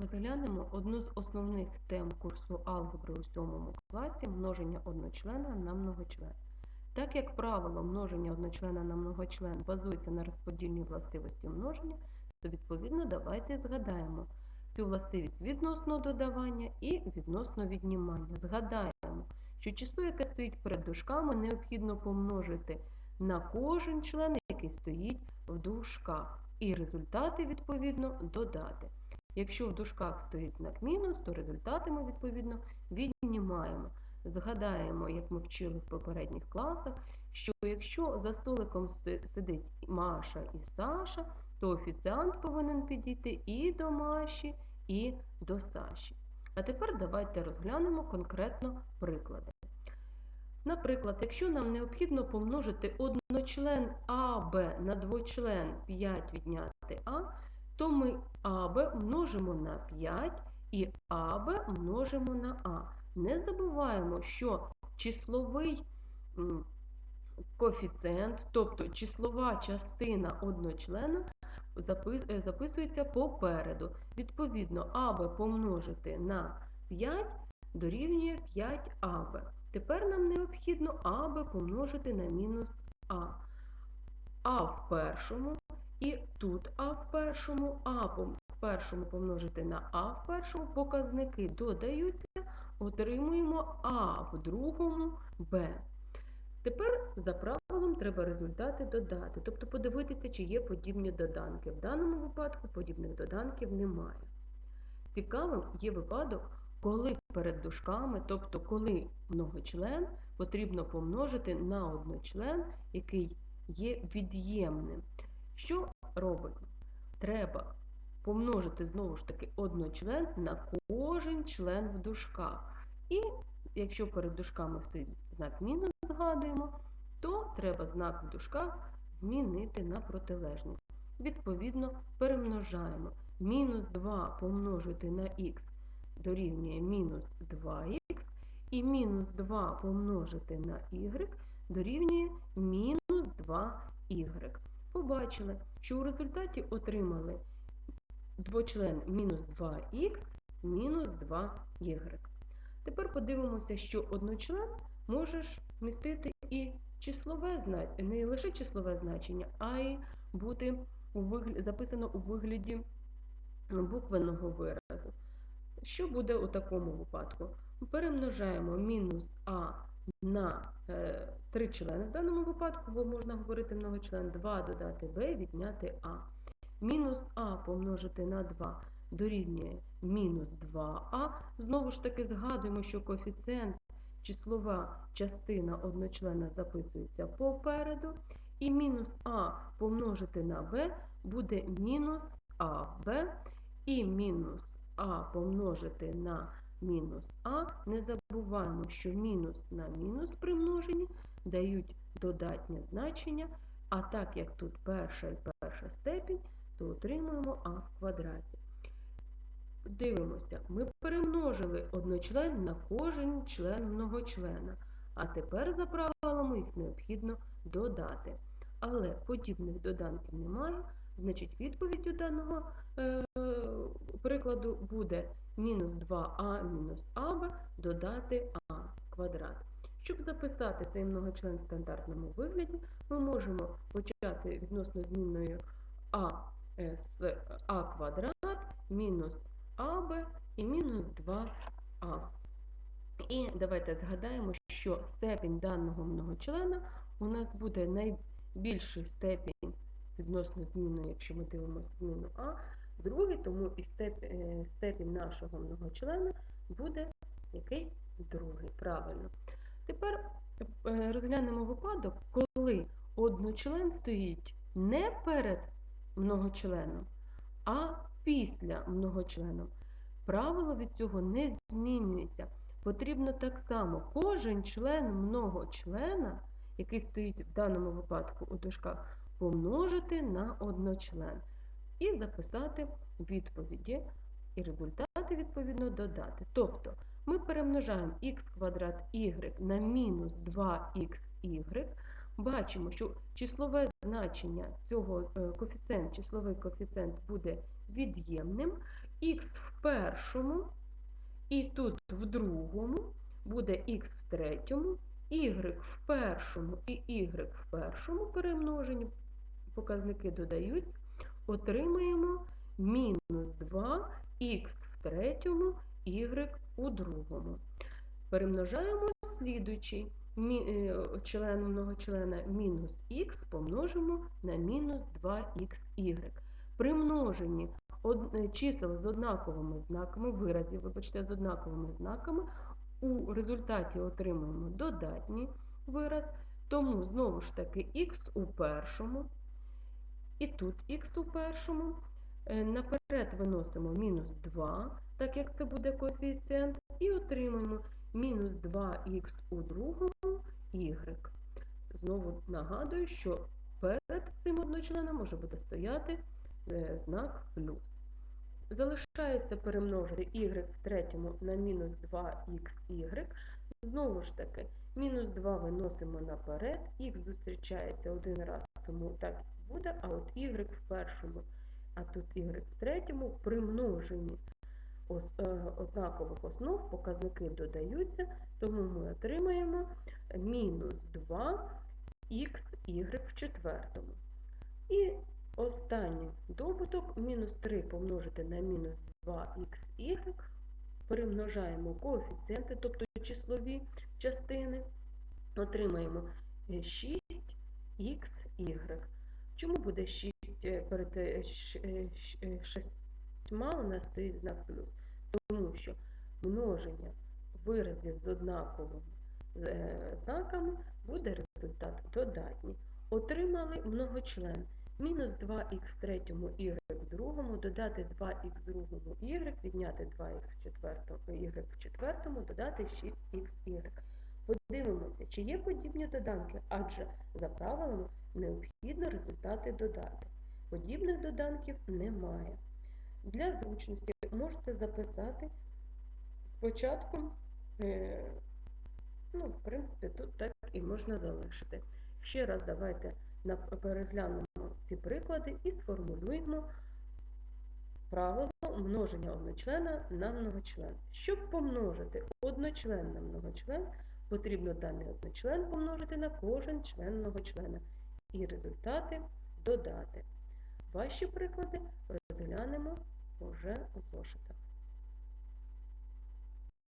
Розглянемо одну з основних тем курсу алгебри у 7 класі множення одночлена на многочлен. Так як правило множення одночлена на многочлен базується на розподільній властивості множення, то відповідно давайте згадаємо цю властивість відносно додавання і відносно віднімання. Згадаємо, що число, яке стоїть перед дужками, необхідно помножити на кожен член, який стоїть в дужках, і результати відповідно додати. Якщо в дужках стоїть знак мінус, то результати ми, відповідно, віднімаємо. Згадаємо, як ми вчили в попередніх класах, що якщо за столиком сидить Маша і Саша, то офіціант повинен підійти і до Маші, і до Саші. А тепер давайте розглянемо конкретно приклади. Наприклад, якщо нам необхідно помножити одночлен АБ на двочлен 5 відняти А, то ми АБ множимо на 5 і АБ множимо на А. Не забуваємо, що числовий коефіцієнт, тобто числова частина одночлена, е, записується попереду. Відповідно, АБ помножити на 5 дорівнює 5АБ. Тепер нам необхідно АБ помножити на мінус А. А в першому і тут А в першому, А в першому помножити на А в першому, показники додаються, отримуємо А в другому Б. Тепер за правилом треба результати додати, тобто подивитися, чи є подібні доданки. В даному випадку подібних доданків немає. Цікавим є випадок, коли перед дужками, тобто коли многочлен, потрібно помножити на одночлен, який є від'ємним. Що робимо? Треба помножити знову ж таки одночлен на кожен член в дужках. І якщо перед дужками стоїть знак мінус, згадуємо, то треба знак в дужках змінити на протилежний. Відповідно, перемножаємо. Мінус 2 помножити на х дорівнює мінус 2х, і мінус 2 помножити на y дорівнює мінус 2y. Побачили, що у результаті отримали двочлен мінус 2х мінус 2y. Тепер подивимося, що одночлен можеш містити і числове значення, не лише числове значення, а й бути у вигляді, записано у вигляді буквеного виразу. Що буде у такому випадку? Перемножаємо мінус а на е, три члени в даному випадку, бо можна говорити многочлен 2 додати b, відняти а. Мінус а помножити на 2 дорівнює мінус 2а. Знову ж таки згадуємо, що коефіцієнт числова частина одночлена записується попереду. І мінус а помножити на b буде мінус аб. І мінус а помножити на мінус а. Не забуваємо, що мінус на мінус при множенні дають додатнє значення, а так як тут перша і перша степінь, то отримуємо а в квадраті. Дивимося, ми перемножили одночлен на кожен член многочлена, а тепер за правилами їх необхідно додати. Але подібних доданків немає, значить відповідь у даного е, прикладу буде мінус 2а мінус аб додати а квадрат. Щоб записати цей многочлен в стандартному вигляді, ми можемо почати відносно змінною а з а квадрат мінус аб і мінус 2а. І давайте згадаємо, що степінь даного многочлена у нас буде найбільший степінь відносно змінної, якщо ми дивимося зміну А, другий, тому і степінь, степінь нашого многочлена буде який другий. Правильно. Тепер е, розглянемо випадок, коли одночлен стоїть не перед многочленом, а після многочленом. Правило від цього не змінюється. Потрібно так само кожен член многочлена, який стоїть в даному випадку у дужках, помножити на одночлен і записати відповіді, і результати, відповідно, додати. Тобто ми перемножаємо х квадрат y на мінус 2xy, бачимо, що числове значення цього е, коефіцієнт, числовий коефіцієнт буде від'ємним, х в першому, і тут в другому буде х в третьому, y в першому і y в першому перемноженні, показники додаються, отримаємо мінус 2 х в третьому, y у другому. Перемножаємо слідуючий мі- е, член многочлена мінус х помножимо на мінус 2xy. При множенні е, чисел з однаковими знаками, виразів, вибачте, з однаковими знаками, у результаті отримуємо додатній вираз, тому знову ж таки х у першому, і тут х у першому. Е, Наперед виносимо мінус 2, так як це буде коефіцієнт, і отримаємо мінус 2х у другому y. Знову нагадую, що перед цим одночленом може буде стояти е, знак плюс. Залишається перемножити y в третьому на мінус 2xy. Знову ж таки, мінус 2 виносимо наперед, х зустрічається один раз, тому так і буде, а от y в першому, а тут y в третьому при множенні е, однакових основ показники додаються, тому ми отримаємо мінус 2xy в четвертому. І останній добуток мінус 3 помножити на мінус 2xy, перемножаємо коефіцієнти, тобто числові частини, отримаємо 6xy. Чому буде 6 перед е, е, щ- е, шестьма у нас стоїть знак плюс? Тому що множення виразів з однаковими е, знаками буде результат додатній. Отримали многочлен. Мінус 2х в третьому y в другому, додати 2х в другому y, відняти 2х в четвертому, y в четвертому, додати 6xy. Подивимося, чи є подібні доданки, адже за правилами необхідно результати додати. Подібних доданків немає. Для зручності можете записати спочатку, е, ну, в принципі, тут так і можна залишити. Ще раз давайте переглянемо ці приклади і сформулюємо правило множення одночлена на многочлен. Щоб помножити одночлен на многочлен, потрібно даний одночлен помножити на кожен член многочлена і результати додати. Ваші приклади розглянемо вже у зошитах.